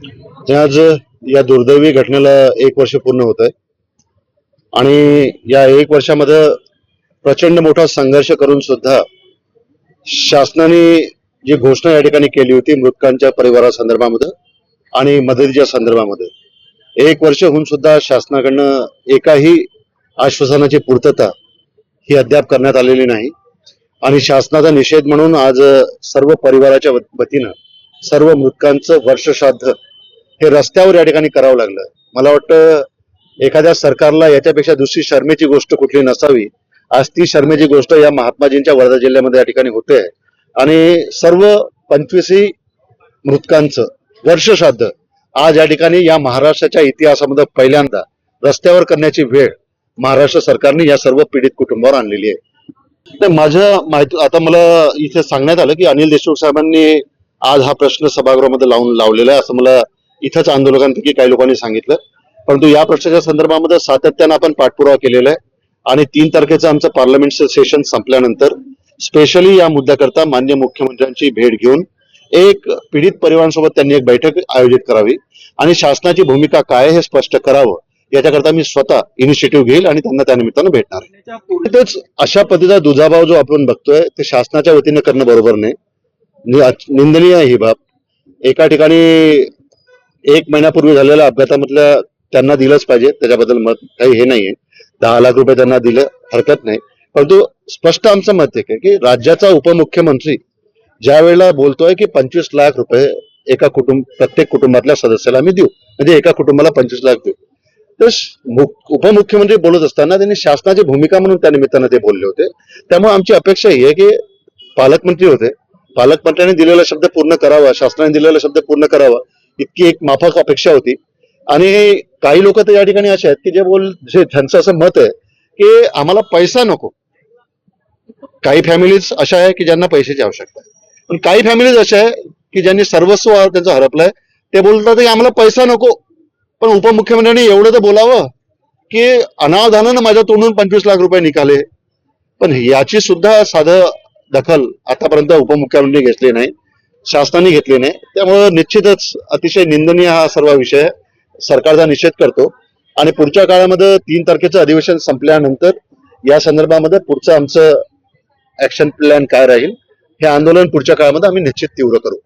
आज या दुर्दैवी घटनेला एक वर्ष पूर्ण होत आहे. आणि या एक वर्षामध्ये प्रचंड मोठा संघर्ष करून सुद्धा शासनाने जी घोषणा या ठिकाणी केली होती मृतकांच्या परिवारासंदर्भामध्ये आणि मदतीच्या संदर्भामध्ये एक वर्ष होऊन सुद्धा शासनाकडनं एकाही आश्वासनाची पूर्तता ही अद्याप करण्यात आलेली नाही. आणि शासनाचा निषेध म्हणून आज सर्व परिवाराच्या वतीनं सर्व मृतकांचं वर्षश्राद्ध हे रस्त्यावर या ठिकाणी करावं लागलं. मला वाटतं एखाद्या सरकारला याच्यापेक्षा दुसरी शर्मेची गोष्ट कुठली नसावी. आज ती शर्मेची गोष्ट या महात्माजींच्या वर्धा जिल्ह्यामध्ये या ठिकाणी होते. आहे आणि सर्व पंचवीसी मृतकांचं वर्षश्राद्ध आज या ठिकाणी या महाराष्ट्राच्या इतिहासामध्ये पहिल्यांदा रस्त्यावर करण्याची वेळ महाराष्ट्र सरकारने या सर्व पीडित कुटुंबावर आणलेली आहे. तर माझ्या माहिती आता मला इथे सांगण्यात आलं की अनिल देशमुख साहेबांनी आज हा प्रश्न सभागृहामध्ये लावून लावलेला आहे. असं मला इथंच आंदोलकांपैकी काही लोकांनी सांगितलं. परंतु या प्रश्नाच्या संदर्भामध्ये सातत्यानं आपण पाठपुरावा केलेला आहे आणि तीन तारखेचं आमचं पार्लमेंटचं सेशन संपल्यानंतर स्पेशली या मुद्द्याकरता मान्य मुख्यमंत्र्यांची भेट घेऊन एक पीडित परिवारांसोबत त्यांनी एक बैठक आयोजित करावी आणि शासनाची भूमिका काय हे स्पष्ट करावं याच्याकरता मी स्वतः इनिशिएटिव्ह घेईल आणि त्यांना त्यानिमित्तानं भेटणार आहे. तेच अशा पद्धतीचा दुजाभाव जो आपण बघतोय ते शासनाच्या वतीने करणं बरोबर नाही. निंदनीय ही बाब. एका ठिकाणी एक महिन्यापूर्वी झालेल्या अपघातामधल्या त्यांना दिलंच पाहिजे. त्याच्याबद्दल मत काही हे नाहीये. दहा लाख रुपये त्यांना दिलं हरकत नाही. परंतु स्पष्ट आमचं मत आहे की राज्याचा उपमुख्यमंत्री ज्या वेळेला बोलतोय की पंचवीस लाख रुपये एका कुटुंब प्रत्येक कुटुंबातल्या सदस्याला आम्ही देऊ म्हणजे एका कुटुंबाला पंचवीस लाख देऊ. तर उपमुख्यमंत्री बोलत असताना त्यांनी शासनाची भूमिका म्हणून त्या निमित्तानं ते बोलले होते. त्यामुळे आमची अपेक्षा ही आहे की पालकमंत्री होते. पालकमंत्र्यांनी दिलेला शब्द पूर्ण करावा शासनाने दिलेला शब्द पूर्ण करावा. इतकी एक माफक अपेक्षा होती. आणि काही लोक तर या ठिकाणी असे आहेत की जे बोल जे त्यांचं असं मत आहे की आम्हाला पैसा नको. काही फॅमिलीज अशा आहे की ज्यांना पैशाची आवश्यकता आहे. पण काही फॅमिलीज अशा आहे की ज्यांनी सर्वस्व त्यांचं हरपलंय ते बोलतात की आम्हाला पैसा नको. पण उपमुख्यमंत्र्यांनी एवढं तर बोलावं की अनावधानानं माझ्या तोंडून पंचवीस लाख रुपये निघाले. पण याची सुद्धा साधं दखल आतापर्यंत उपमुख्यमंत्री घेतली नाही. शासनाने घेतले नाही. त्यामुळे निश्चितच अतिशय निंदनीय हा सर्व विषय सरकारचा निषेध करतो. आणि पुढच्या काळामध्ये तीन तारखेचं अधिवेशन संपल्यानंतर या संदर्भामध्ये पुढचं आमचं ऍक्शन प्लॅन काय राहील हे आंदोलन पुढच्या काळामध्ये आम्ही निश्चित तीव्र करू.